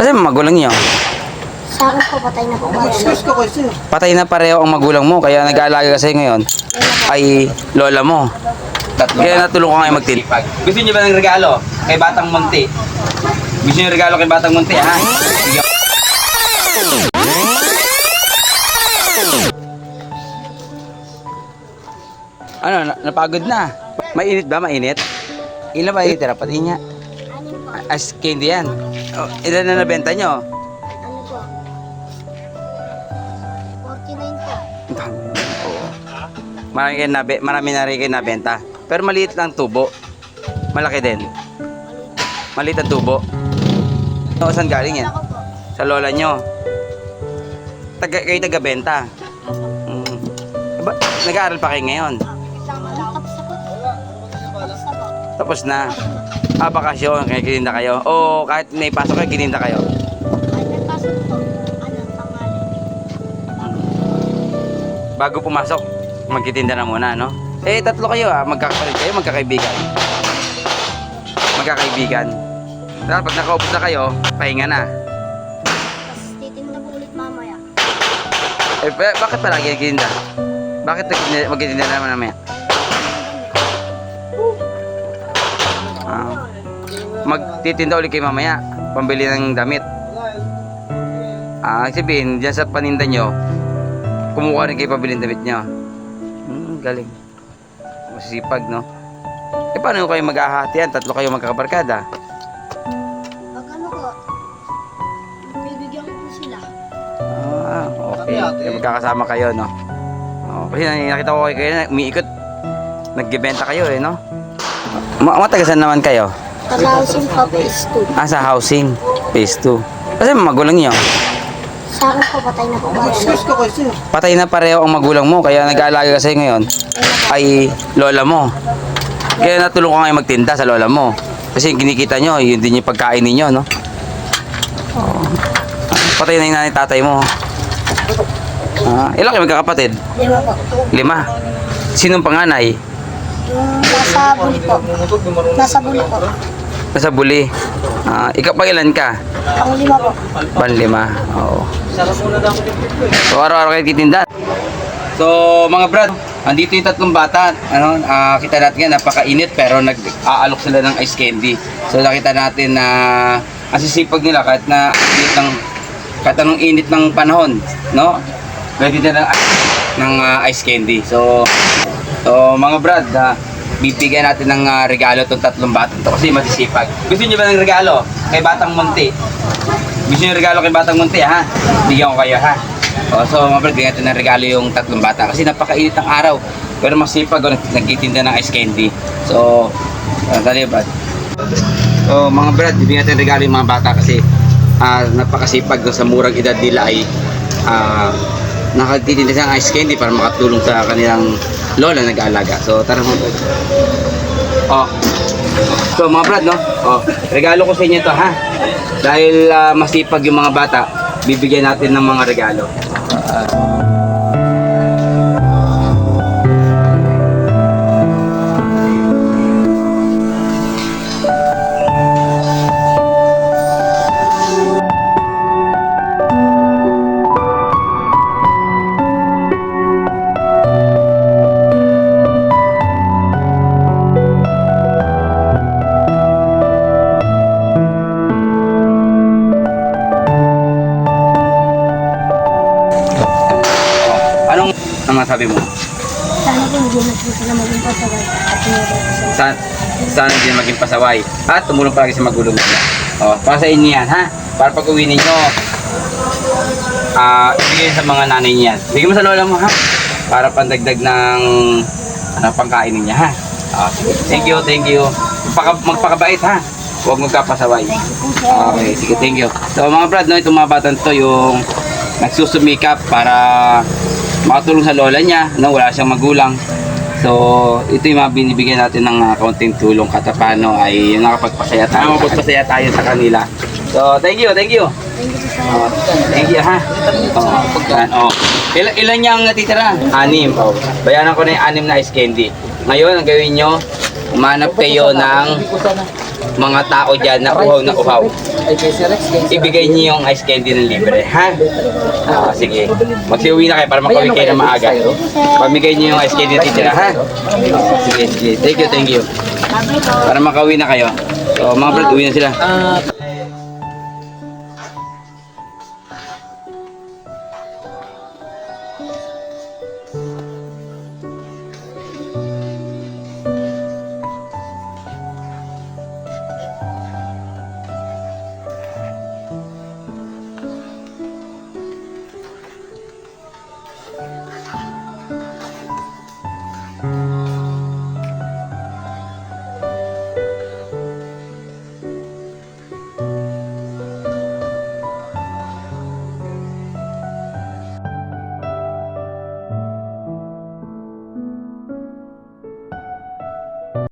Kasi magulang niyo. Sa akin po, patay na po. Excuse ko kasi. Patay na pareho ang magulang mo, kaya nag-aalaga kasi ngayon ay lola mo. Tatlo Kaya natulong ko ngayon magtin. Sipag. Gusto niyo ba ng regalo? Kay Batang Monte. Gusto niyo ng regalo kay Batang Monte, ha? Sige. Ano, na- napagod na. Mainit ba? Mainit? Ilan ba itira? Pati niya. As candy yan. Oh, ilan na nabenta nyo? Ano po? 49 po. Oo. Marami, kayo nabe, marami na rin kayo nabenta. Pero maliit lang tubo. Malaki din. Maliit ang tubo. O, saan galing yan? Sa lola nyo. Taga, kayo taga-benta. Mm. Nag-aaral pa kayo ngayon. Tapos na po. Tapos na po. Tapos na. Ah, bakasyon. Kaya kininda kayo. O kahit may pasok kayo, kininda kayo. Ano. Bago pumasok, magkitinda na muna, no? Eh, tatlo kayo ah. Magkakapalit kayo, magkakaibigan. Magkakaibigan. Dapat pag nakaupos na kayo, pahinga na. Tapos titinda po ulit mamaya. Eh, ba- bakit palagi nagtitinda? Bakit nagtitinda- magtitinda na naman mamaya? Magtitinda ulit kayo mamaya. Pambili ng damit. Ah, sabihin, dyan sa paninda nyo, kumukuha rin kayo pabili ng damit nyo. Hmm, galing. Masisipag, no? Eh, paano kayo mag-ahatian? Tatlo kayo magkakabarkada. Pag ano po, bibigyan ko sila. Ah, okay. Eh, magkakasama kayo, no? Oh, kasi nakita ko kayo kayo, umiikot. Nagbebenta kayo, eh, no? Ma matagasan naman kayo? Tatawsin po, phase 2. Ah, sa housing. Phase 2. Kasi magulang niyo. Sa akin po, patay na po. Kasi. Patay na pareho ang magulang mo, kaya nag-aalaga kasi ngayon ay lola mo. Kaya natulong ko ngayon magtinda sa lola mo. Kasi yung kinikita nyo, yun din yung pagkain ninyo, no? Oh. Patay na yung nanay tatay mo. Ah, ilan kayo magkakapatid? Lima po. Lima. Sinong panganay? Yung nasa buli po. Nasa buli po. Nasa buli. Ah, ikaw pa ilan ka? Pang lima po. Panlima. Oo. So, araw-araw kayo titinda. So, mga brad, andito yung tatlong bata. Ano, ah, kita natin nga, napakainit pero nag-aalok sila ng ice candy. So, nakita natin na ang sisipag nila kahit na init ng, kahit anong init ng panahon, no? Pwede na ng, ng ah, ice candy. So, so mga brad, ah, bibigyan natin ng ah, regalo itong tatlong bata to kasi masisipag. Gusto niyo ba ng regalo? Kay Batang Monte. Gusto niyo regalo kay Batang Monte, ha? Bigyan ko kayo, ha? O, so, mga brad, bigyan natin ng regalo yung tatlong bata kasi napakainit ng araw. Pero masipag, o, nag- nagtitinda ng ice candy. So, uh, tali, brad. So, mga brad, bibigyan natin regalo yung mga bata kasi ah, napakasipag sa murang edad nila ay ah, nakatitinda ng ice candy para makatulong sa kanilang lola nag-aalaga. So, tara brad. Oh. So, mga brad, no? Oh, regalo ko sa inyo to, ha? Dahil ah, masipag yung mga bata, bibigyan natin ng mga regalo. Oh, ang masabi mo? Sana po hindi po sila maging pasaway at tumulong po sila. Sa, sana din maging pasaway at tumulong palagi sa magulang nila. Oh, para sa inyo yan, ha? Para pag uwi ninyo, ah, ibigay sa mga nanay niyan. Bigyan mo sa lola mo, ha? Para pandagdag ng ano, pangkain niya, ha? Ah, sige. Thank you, thank you. Magpaka, magpakabait, ha? Huwag magkapasaway. Okay, sige, thank you. So mga brad, no, itong mga batang to yung nagsusumikap para makatulong sa lola niya, no, wala siyang magulang. So, ito yung mga binibigyan natin ng uh, kaunting tulong katapano ay yung nakapagpasaya tayo, makapagpasaya tayo sa kanila. So, thank you, thank you. Thank you sa Oh, thank you ha. Oh, yan, oh. Ilan, ilan niyang natitira? Anim. Oh. Bayanan ko na yung anim na ice candy. Ngayon, ang gawin nyo, umanap kayo ng mga tao dyan na uhaw na uhaw, ibigay niyo yung ice candy ng libre, ha? Ah, sige. Magsiuwi na kayo para makauwi kayo na maaga. Pamigay niyo yung ice candy na titira, ha? Sige, sige. Thank you, thank you. Para makauwi na kayo. So, mga brad, uwi na sila. Ah,